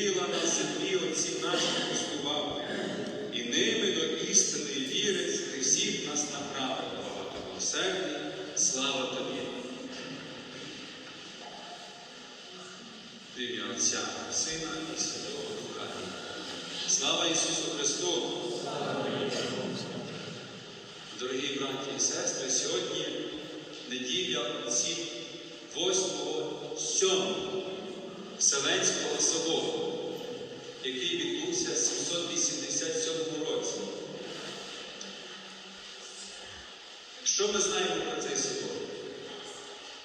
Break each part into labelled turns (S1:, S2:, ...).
S1: крила на землі отців наших постував, і ними до істинної віри всіх нас направив. Багатомилосердний, слава тобі. Ім'я Отця, Сина і Святого Духа. Слава Ісусу Христу! Дорогі браті і сестри, сьогодні неділя отців 8-7 Вселенського собору, який відбувся в 787 році. Що ми знаємо про цей собор?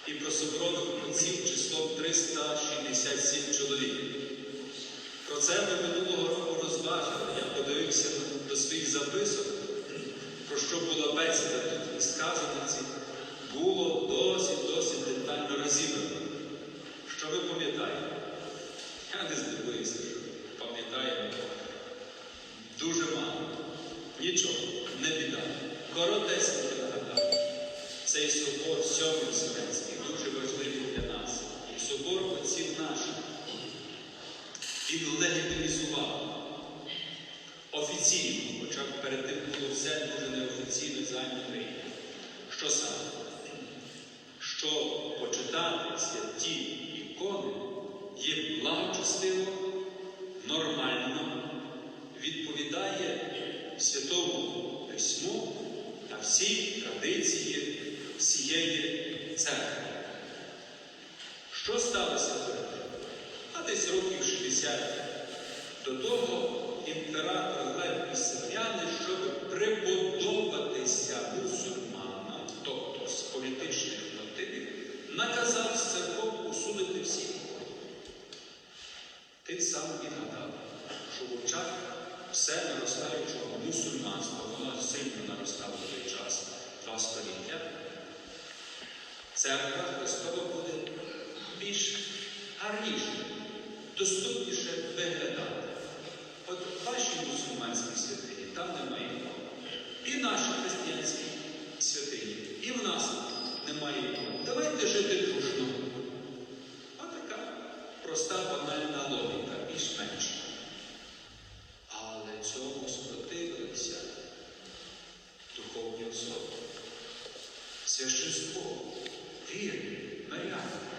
S1: І про соборових отців числом 367 чоловік. Про це ми минулого року розважили. Я подивився до своїх записок, про що була бесіда тут і сказано ці, було досить, досить детально розібрано. Що ви пам'ятаєте? Я не здивуюся, пам'ятаємо дуже мало. Нічого, не біда. Коротесенько нагадаю. Цей собор Сьомий Вселенський дуже важливий для нас. Собор отців наших. Він легітимізував офіційно, хоча б перед тим було все дуже неофіційно зайняте. Що саме? Що почитати святі 70-ті. До того імператор Лев Вісем'яни, щоб приподобатися мусульманам, тобто з політичних мотивів, наказав церков усунути всі Тим самим і надав, що в очах все наростаючого мусульманства, воно сильно наростало в той час два століття. Церква Христова буде більш гарнішою доступніше виглядати. От ваші мусульманські святині там немає ікон. І наші християнські святині, і в нас немає ікон. Давайте жити дружно. Отака проста банальна логіка, більш-менш. Але цьому спротивилися духовні особи. Священство, вірні, миряни.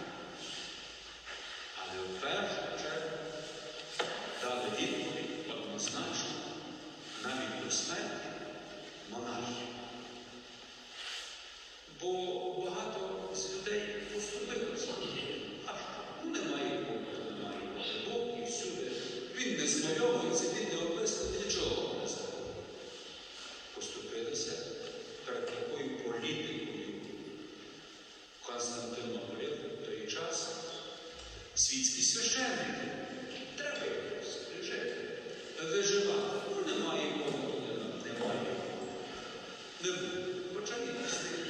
S1: Буде. Хоча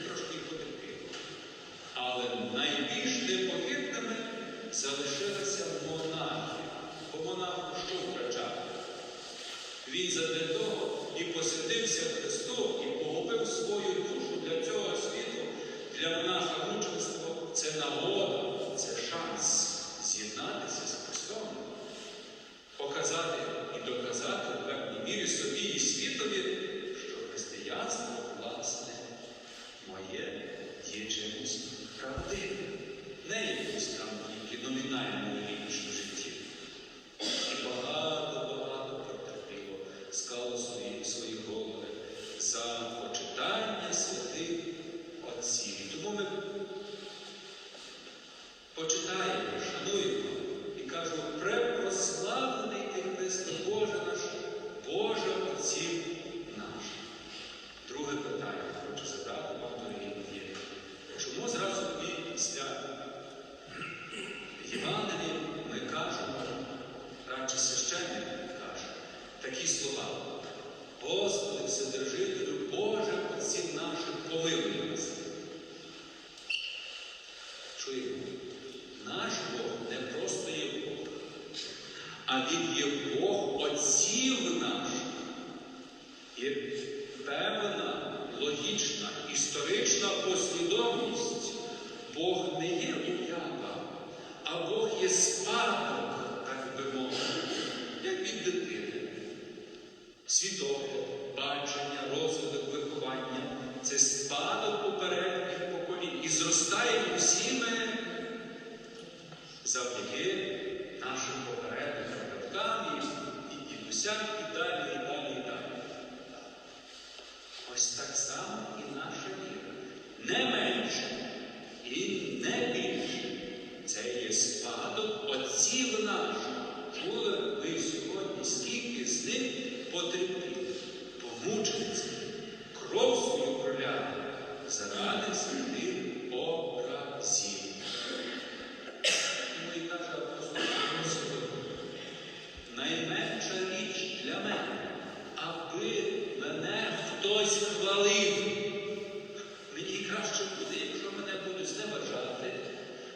S1: трошки потерпіло. Але найбільш непохитними залишилися монахи. Бо монаху що втрачати? Він задля того і посвятився Христу, і погубив свою душу для цього світу, для монаха певна, логічна, історична послідовність. Бог не є уява, а Бог є спадок, так би мовити, як від дитини. Свідомо, бачення, розвиток, виховання це спадок попередніх поколінь і зростає всі ми завдяки нашим попередникам батькам і дідусям і далі. заради своїх образів. Тому і каже апостол Господи, найменша річ для мене, аби мене хтось хвалив. Мені краще буде, якщо мене буде зневажати,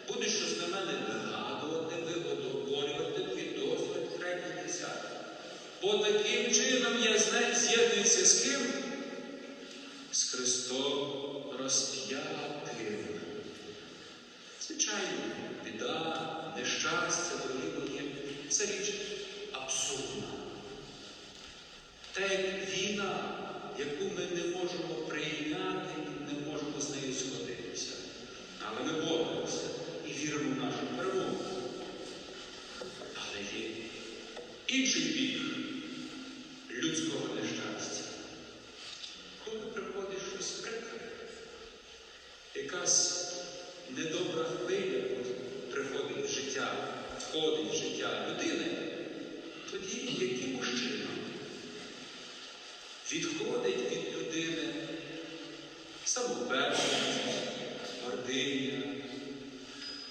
S1: буде щось на мене нагадувати, вигодоборювати, досвід третій десяток. Бо таким чином я з'єднуюся з ким. входить життя людини, тоді яким чином відходить від людини самовпевненість, гординя,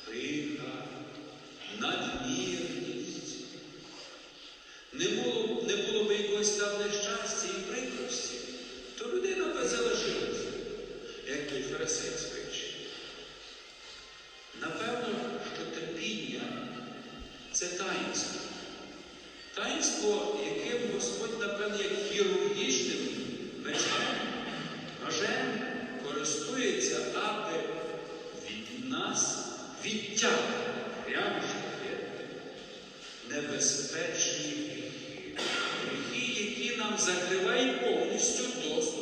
S1: риха, надмірність. Не було не було би якогось там нещастя. небезпечні гріхи, які нам закривають повністю доступ.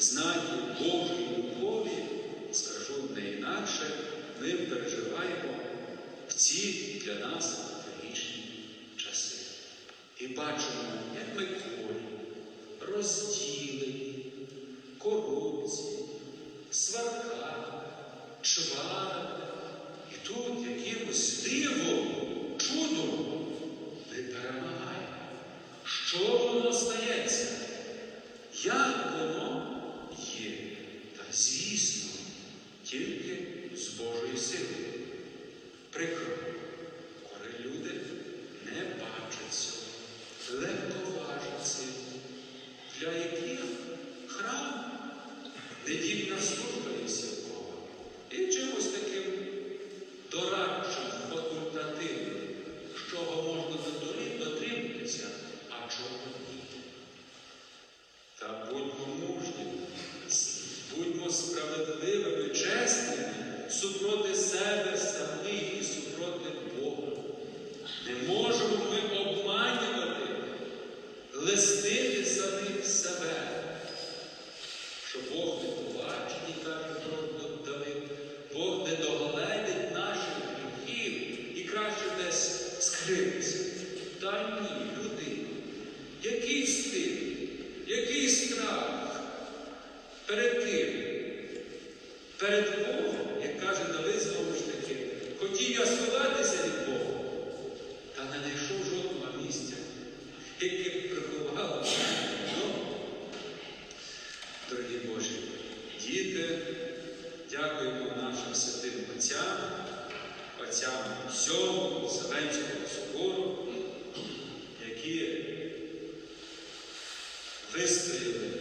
S1: знані Божої любові, скажу не інакше, ми переживаємо в ці для нас трагічні часи. І бачимо, як ми хворі, розділені. яким наслухаємося Бога. І Перед ким? Перед Богом, як каже Давид знову ж таки, хотів я сховатися від Бога, та не знайшов жодного місця, яке приховало дом. Дорогі Божі, діти, дякуємо нашим святим отцям, отцям Сьому, Вселенського собору, які вистояли